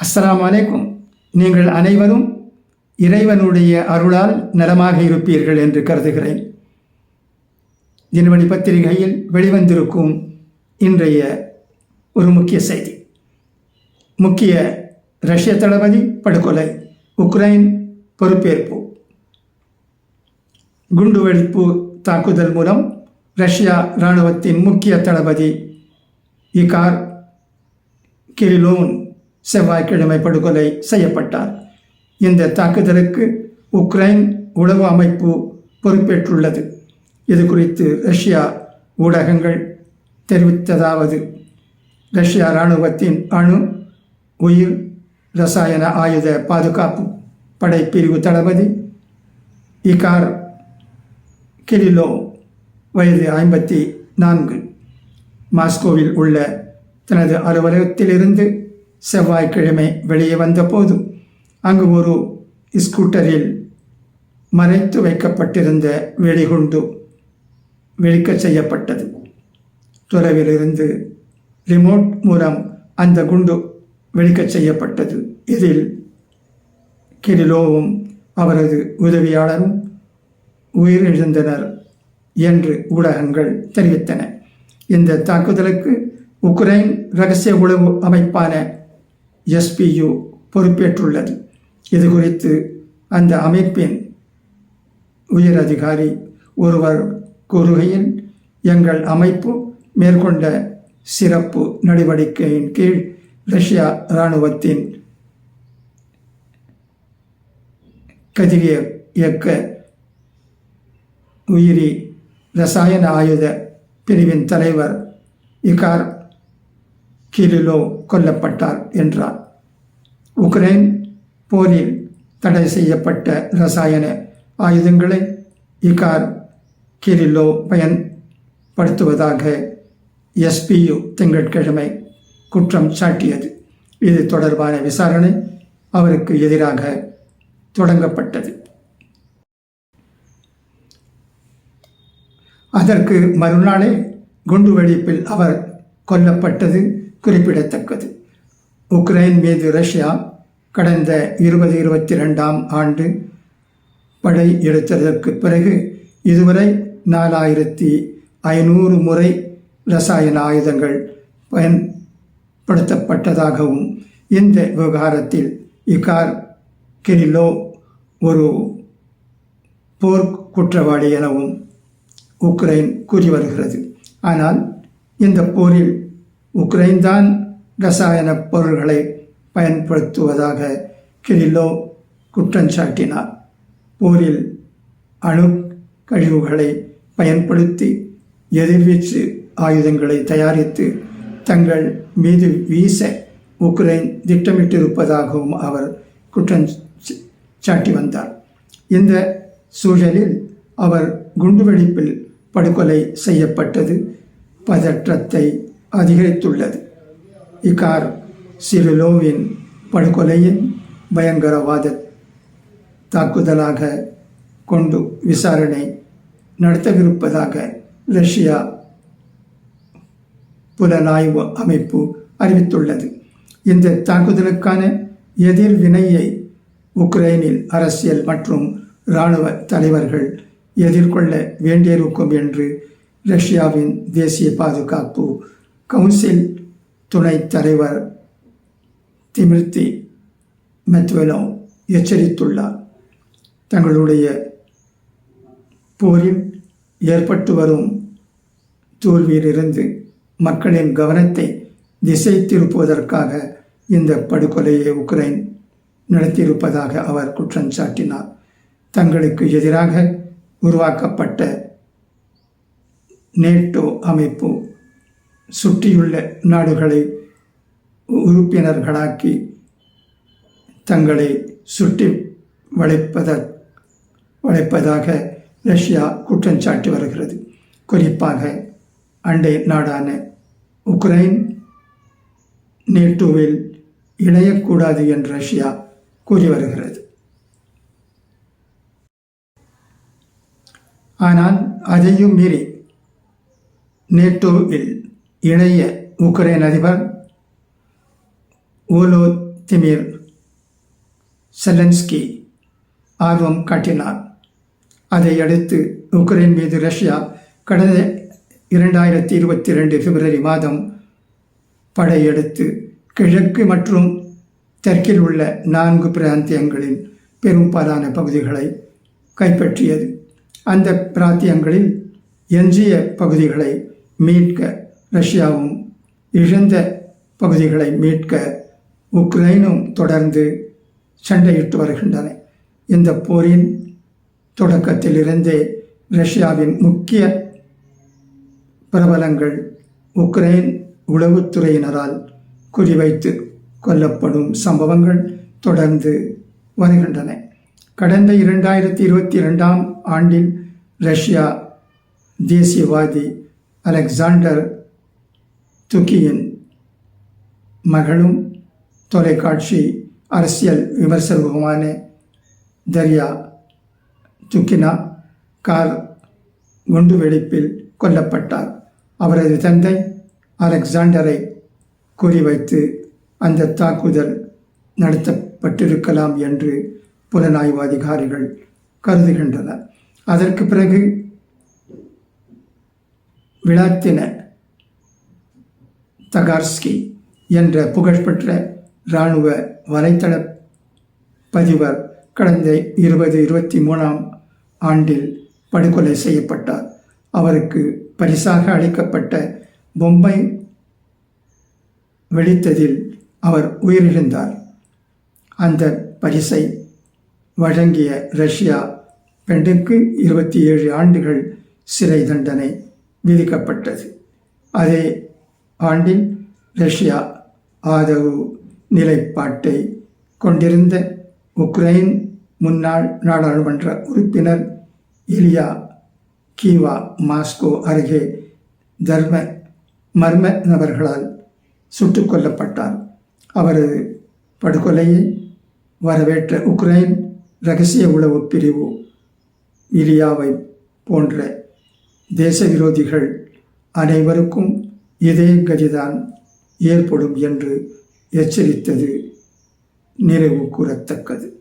அஸ்லாம் அலைக்கும். நீங்கள் அனைவரும் இறைவனுடைய அருளால் நலமாக இருப்பீர்கள் என்று கருதுகிறேன். தினமணி பத்திரிகையில் வெளிவந்திருக்கும் இன்றைய ஒரு முக்கிய செய்தி. முக்கிய ரஷ்ய தளபதி படுகொலை உக்ரைன் பொறுப்பேற்பு. குண்டுவெடிப்பு தாக்குதல் மூலம் ரஷ்யா இராணுவத்தின் முக்கிய தளபதி இகார் கிரிலோன் செவ்வாய்க்கிழமை படுகொலை செய்யப்பட்டார். இந்த தாக்குதலுக்கு உக்ரைன் உளவு அமைப்பு பொறுப்பேற்றுள்ளது. இது குறித்து ரஷ்யா ஊடகங்கள் தெரிவித்ததாவது ரஷ்யா இராணுவத்தின் அணு உயிர் ரசாயன ஆயுத பாதுகாப்பு படை பிரிவு தளபதி இகார் கிரிலோ வயது ஐம்பத்தி நான்கு மாஸ்கோவில் உள்ள தனது அலுவலகத்திலிருந்து செவ்வாய்க்கிழமை வெளியே வந்தபோது அங்கு ஒரு ஸ்கூட்டரில் மறைத்து வைக்கப்பட்டிருந்த வெடிகுண்டு வெடிக்கச் செய்யப்பட்டது. துறவிலிருந்து ரிமோட் மூலம் அந்த குண்டு வெடிக்கச் செய்யப்பட்டது. இதில் கிரிலோவும் அவரது உதவியாளரும் உயிரிழந்தனர் என்று ஊடகங்கள் தெரிவித்தன. இந்த தாக்குதலுக்கு உக்ரைன் ரகசிய உளவு அமைப்பான எஸ்பியு பொறுப்பேற்றுள்ளது. இது குறித்து அந்த அமைப்பின் உயர் அதிகாரி ஒருவர் கூறுகையில் எங்கள் அமைப்பு மேற்கொண்ட சிறப்பு நடவடிக்கையின் கீழ் ரஷ்யா இராணுவத்தின் கதிரிய இயக்க உயிரி ரசாயன ஆயுத பிரிவின் தலைவர் இகார் கிரிலோ கொல்லப்பட்டார் என்றார். உக்ரைன் போரில் தடை செய்யப்பட்ட ரசாயன ஆயுதங்களை இகார் கிரிலோ பயன்படுத்துவதாக எஸ்பியு திங்கட்கிழமை குற்றம் சாட்டியது. இது தொடர்பான விசாரணை அவருக்கு எதிராக தொடங்கப்பட்டது. அதற்கு மறுநாளே குண்டுவெடிப்பில் அவர் கொல்லப்பட்டது. குறிப்பிடத்தக்கது. உக்ரைன் மீது ரஷ்யா கடந்த இருபது இருபத்தி ரெண்டாம் ஆண்டு படை எடுத்ததற்கு பிறகு இதுவரை நாலாயிரத்தி ஐநூறு முறை ரசாயன ஆயுதங்கள் பயன்படுத்தப்பட்டதாகவும் இந்த விவகாரத்தில் இகார் கிரிலோ ஒரு போர் குற்றவாளி எனவும் உக்ரைன் கூறி வருகிறது. ஆனால் இந்த போரில் உக்ரைன் தான் ரசாயன பொருள்களை பயன்படுத்துவதாக கிரிலோ குற்றஞ்சாட்டினார் போரில் அணு கழிவுகளை பயன்படுத்தி எதிர்வீச்சு ஆயுதங்களை தயாரித்து தங்கள் மீது வீச உக்ரைன் திட்டமிட்டிருப்பதாகவும் அவர் குற்றம் சாட்டி வந்தார். இந்த சூழலில் அவர் குண்டுவெடிப்பில் படுகொலை செய்யப்பட்டது. பதற்றத்தை அதிகரித்துள்ளது. இக்கார் சிறுலோவின் படுகொலையின் பயங்கரவாத தாக்குதலாக கொண்டு விசாரணை நடத்தவிருப்பதாக ரஷ்யா புலனாய்வு அமைப்பு அறிவித்துள்ளது. இந்த தாக்குதலுக்கான எதிர்வினையை உக்ரைனில் அரசியல் மற்றும் இராணுவ தலைவர்கள் எதிர்கொள்ள வேண்டியிருக்கும் என்று ரஷ்யாவின் தேசிய பாதுகாப்பு கவுன்சில் துணைத் தலைவர் திமிர்த்தி மெத்வெலோ எச்சரித்துள்ளார். தங்களுடைய போரில் ஏற்பட்டு வரும் தோல்வியிலிருந்து மக்களின் கவனத்தை திசை திருப்புவதற்காக இந்த படுகொலையை உக்ரைன் நடத்தியிருப்பதாக அவர் குற்றம் சாட்டினார். தங்களுக்கு எதிராக உருவாக்கப்பட்ட நேட்டோ அமைப்பு சுற்றியுள்ள நாடுகளை உறுப்பினர்களாக்கி தங்களை சுற்றி வளைப்பத வளைப்பதாக ரஷ்யா குற்றம் சாட்டி வருகிறது. குறிப்பாக அண்டை நாடான உக்ரைன் நேட்டோவில் இணையக்கூடாது என்று ரஷ்யா கூறி வருகிறது. ஆனால் அதையும் மீறி நேட்டோவில் இணைய உக்ரைன் அதிபர் ஓலோ திமிர் செலன்ஸ்கி ஆர்வம் காட்டினார். அதையடுத்து உக்ரைன் மீது ரஷ்யா கடந்த இரண்டாயிரத்தி இருபத்தி ரெண்டு பிப்ரவரி மாதம் படையெடுத்து கிழக்கு மற்றும் தெற்கில் உள்ள நான்கு பிராந்தியங்களின் பெரும்பாலான பகுதிகளை கைப்பற்றியது. அந்த பிராந்தியங்களில் எஞ்சிய பகுதிகளை மீட்க ரஷ்யாவும் இழந்த பகுதிகளை மீட்க உக்ரைனும் தொடர்ந்து சண்டையிட்டு வருகின்றன. இந்த போரின் தொடக்கத்திலிருந்தே ரஷ்யாவின் முக்கிய பிரபலங்கள் உக்ரைன் உளவுத்துறையினரால் குறிவைத்து கொல்லப்படும் சம்பவங்கள் தொடர்ந்து வருகின்றன. கடந்த இரண்டாயிரத்தி இருபத்தி ரெண்டாம் ஆண்டில் ரஷ்யா தேசியவாதி அலெக்சாண்டர் துக்கியின் மகளும் தொலைக்காட்சி அரசியல் விமர்சகருமான தரியா துக்கினா கார் குண்டுவெடிப்பில் கொல்லப்பட்டார். அவரது தந்தை அலெக்சாண்டரை குறிவைத்து அந்த தாக்குதல் நடத்தப்பட்டிருக்கலாம் என்று புலனாய்வு அதிகாரிகள் கருதுகின்றனர். அதற்கு பிறகு விளாத்தின தகார்ஸ்கி என்ற புகழ்பெற்ற இராணுவ வலைத்தள பதிவர் கடந்த இருபது இருபத்தி மூணாம் ஆண்டில் படுகொலை செய்யப்பட்டார். அவருக்கு பரிசாக அளிக்கப்பட்ட பொம்மை வெடித்ததில் அவர் உயிரிழந்தார். அந்த பரிசை வழங்கிய ரஷ்யா பெண்ணுக்கு இருபத்தி ஏழு ஆண்டுகள் சிறை தண்டனை விதிக்கப்பட்டது. அதே ஆண்டில் ரஷ்யா ஆதரவு நிலைப்பாட்டை கொண்டிருந்த உக்ரைன் முன்னாள் நாடாளுமன்ற உறுப்பினர் இலியா கீவா மாஸ்கோ அருகே தர்ம மர்ம நபர்களால் சுட்டுக் கொல்லப்பட்டார். அவரது படுகொலையை வரவேற்ற உக்ரைன் ரகசிய உளவு பிரிவு இலியாவை போன்ற தேச விரோதிகள் அனைவருக்கும் இதே கதிதான் ஏற்படும் என்று எச்சரித்தது. நிறைவு கூறத்தக்கது.